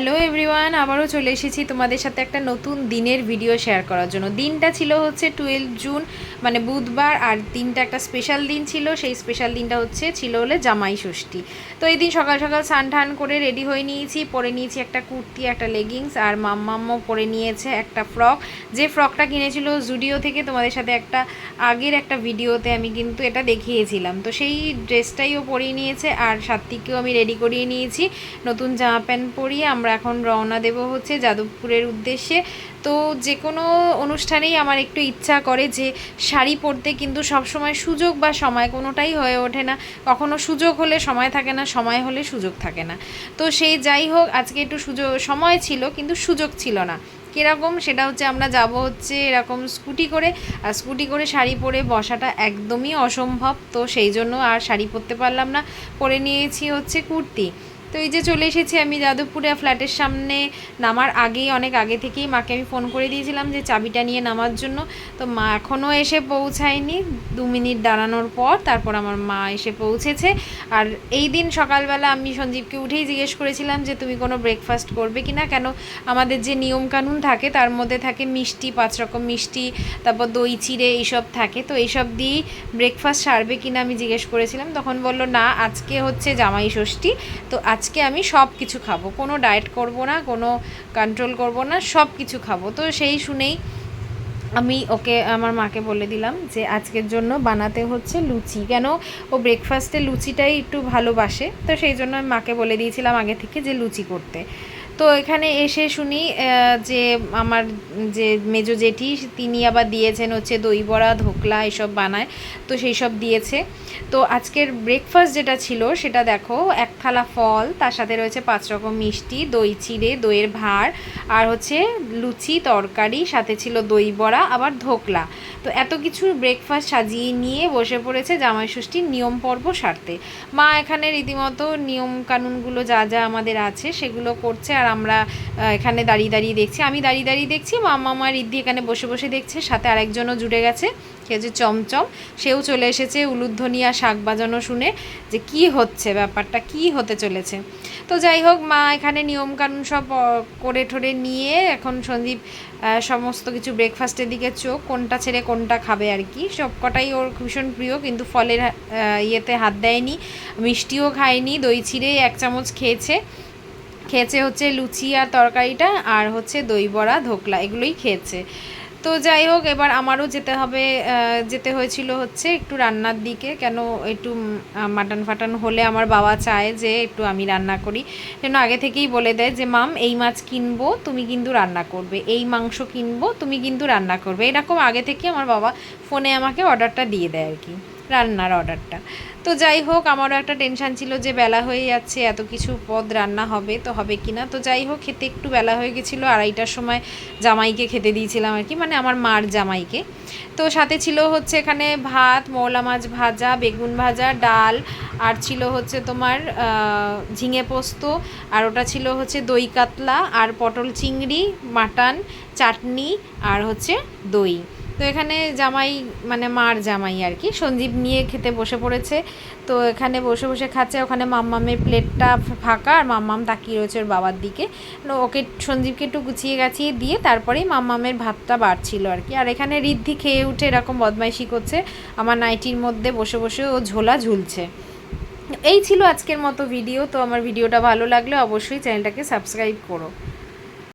Hello everyone আবারও চলে এসেছি তোমাদের সাথে একটা নতুন দিনের ভিডিও শেয়ার করার জন্য। দিনটা ছিল হচ্ছে টুয়েলভ জুন মানে বুধবার, আর দিনটা একটা স্পেশাল দিন ছিল। সেই স্পেশাল দিনটা হচ্ছে ছিল হলে জামাই ষষ্ঠী। তো এই দিন সকাল সকাল স্নান টান করে রেডি হয়ে নিয়েছি। পরে নিয়েছি একটা কুর্তি, একটা লেগিংস আর মাম্মাম্মও পরে নিয়েছে একটা ফ্রক যে ফ্রকটা কিনেছিল জুডিও থেকে তোমাদের সাথে একটা আগের একটা ভিডিওতে আমি কিন্তু এটা দেখিয়েছিলাম। তো সেই ড্রেসটাইও পরিয়ে নিয়েছে, আর সাত্বিককেও আমি রেডি করিয়ে নিয়েছি। নতুন জামা প্যান্ট পরিয়ে আমরা এখন রওনা দেব হচ্ছে যাদবপুরের উদ্দেশ্যে। তো যে কোনো অনুষ্ঠানেই আমার একটু ইচ্ছা করে যে শাড়ি পরতে কিন্তু সবসময় সুযোগ বা সময় কোনোটাই হয়ে ওঠে না। কখনো সুযোগ হলে সময় থাকে না, সময় হলে সুযোগ থাকে না। তো সেই যাই হোক, আজকে একটু সুযোগ, সময় ছিল কিন্তু সুযোগ ছিল না। কীরকম সেটা হচ্ছে আমরা যাব হচ্ছে এরকম স্কুটি করে। আর স্কুটি করে শাড়ি পরে বসাটা একদমই অসম্ভব। তো সেই জন্য আর শাড়ি পরতে পারলাম না। পরে নিয়েছি হচ্ছে কুর্তি। তো এই যে চলে এসেছি আমি যাদবপুরে ফ্ল্যাটের সামনে নামার আগেই, অনেক আগে থেকেই মাকে আমি ফোন করে দিয়েছিলাম যে চাবিটা নিয়ে নামার জন্য। তো মা এখনও এসে পৌঁছায়নি দু মিনিট দাঁড়ানোর পর, তারপর আমার মা এসে পৌঁছেছে। আর এই দিন সকালবেলা আমি সঞ্জীবকে উঠেই জিজ্ঞেস করেছিলাম যে, তুমি কোনো ব্রেকফাস্ট করবে কি না কেন আমাদের যে নিয়মকানুন থাকে, তার মধ্যে থাকে মিষ্টি, পাঁচ রকম মিষ্টি, তারপর দই, চিড়ে এইসব থাকে। তো এইসব দিয়েই ব্রেকফাস্ট সারবে কি না আমি জিজ্ঞেস করেছিলাম। তখন বলল, না, আজকে হচ্ছে জামাই ষষ্ঠী। তো আজকে আমি সব কিছু খাব। কোনো ডায়েট করব না, কোনো কন্ট্রোল করব না, সব কিছু খাব। তো সেই শুনেই আমি ওকে, আমার মাকে বলে দিলাম যে আজকের জন্য বানাতে হচ্ছে লুচি। কেন? ও ব্রেকফাস্টে লুচিটাই একটু ভালোবাসে। তো সেই জন্য আমি মাকে বলে দিয়েছিলাম আগে থেকে যে লুচি করতে। তো এখানে এসে শুনি যে আমার যে মেজো জেঠি, তিনি আবার দিয়েছেন হচ্ছে দই বড়া, ধোকলা এসব বানায়, তো সেই সব দিয়েছে। তো আজকের ব্রেকফাস্ট যেটা ছিল, সেটা দেখো, এক থালা ফল, তার সাথে রয়েছে পাঁচ রকম মিষ্টি, দই চিড়ে, দইয়ের ভাঁড় আর হচ্ছে লুচি, তরকারি, সাথে ছিল দই বড়া, আবার ধোকলা। তো এত কিছু ব্রেকফাস্ট সাজিয়ে নিয়ে বসে পড়েছে জামাই ষষ্ঠীর নিয়ম পর্ব সারতে। মা এখানে রীতিমতো নিয়ম কানুনগুলো যা যা আমাদের আছে, সেগুলো করছে, আর আমরা এখানে দাঁড়িয়ে দাঁড়িয়ে দেখছি। আমি দাঁড়িয়ে দাঁড়িয়ে দেখছি, মামা মা রিদ্ধি এখানে বসে বসে দেখছে, সাথে আরেকজনও জুড়ে গেছে, সে হচ্ছে চমচম, সেও চলে এসেছে উলুধ্বনি আর শাক বাজানো শুনে, যে কি হচ্ছে ব্যাপারটা, কি হতে চলেছে। তো যাই হোক, মা এখানে নিয়মকানুন সব করে ঠোরে নিয়ে এখন সন্দীপ সমস্ত কিছু ব্রেকফাস্টের দিকে চোখ, কোনটা ছেড়ে কোনটা খাবে আর কি। সব কটাই ওর ভীষণ প্রিয়, কিন্তু ফলের ইয়েতে হাত দেয়নি, মিষ্টিও খায়নি, দই চিড়ে এক চামচ খেয়েছে। খেয়েছে হচ্ছে লুচি আর তরকারিটা আর হচ্ছে দই বড়া, ধোকলা, এগুলোই খেয়েছে। তো যাই হোক, এবার আমারও যেতে হবে যেতে হয়েছিল হচ্ছে একটু রান্নার দিকে। কেন একটু মাটন ফাটন হলে আমার বাবা চায় যে একটু আমি রান্না করি। যেন আগে থেকেই বলে দেয় যে, মাম, এই মাছ কিনবো, তুমি কিন্তু রান্না করবে। এই মাংস কিনবো, তুমি কিন্তু রান্না করবে। এরকম আগে থেকে আমার বাবা ফোনে আমাকে অর্ডারটা দিয়ে দেয় আর কি। রান্নার অর্ডারটা। তো যাই হোক, আমারও একটা টেনশান ছিল যে বেলা হয়ে যাচ্ছে, এত কিছু পদ রান্না হবে, তো হবে কি না? তো যাই হোক, খেতে একটু বেলা হয়ে গেছিল, আড়াইটার সময় জামাইকে খেতে দিয়েছিলাম আর কি মানে আমার মার জামাইকে। তো সাথে ছিল হচ্ছে এখানে ভাত, মৌলা মাছ ভাজা, বেগুন ভাজা, ডাল, আর ছিল হচ্ছে তোমার ঝিঙে পোস্ত, আর ওটা ছিল হচ্ছে দই কাতলা, আর পটল চিংড়ি, মাটন, চাটনি, আর হচ্ছে দই। তো এখানে জামাই মানে মার জামাই আর কি। সঞ্জীব নিয়ে খেতে বসে পড়েছে। তো এখানে বসে বসে খাচ্ছে। ওখানে মাম্মামের প্লেটটা ফাঁকা আর মাম্মাম তাকিয়ে রয়েছে ওর বাবার দিকে। ওকে, সঞ্জীবকে একটু গুছিয়ে গাছিয়ে দিয়ে তারপরেই মাম্মামের ভাতটা বাড়ছিল আর কি। আর এখানে ঋদ্ধি খেয়ে উঠে এরকম বদমাইশি করছে। আমার নাইটির মধ্যে বসে বসে ও ঝোলা ঝুলছে। এই ছিল আজকের মতো ভিডিও। তো আমার ভিডিওটা ভালো লাগলে অবশ্যই চ্যানেলটাকে সাবস্ক্রাইব করো।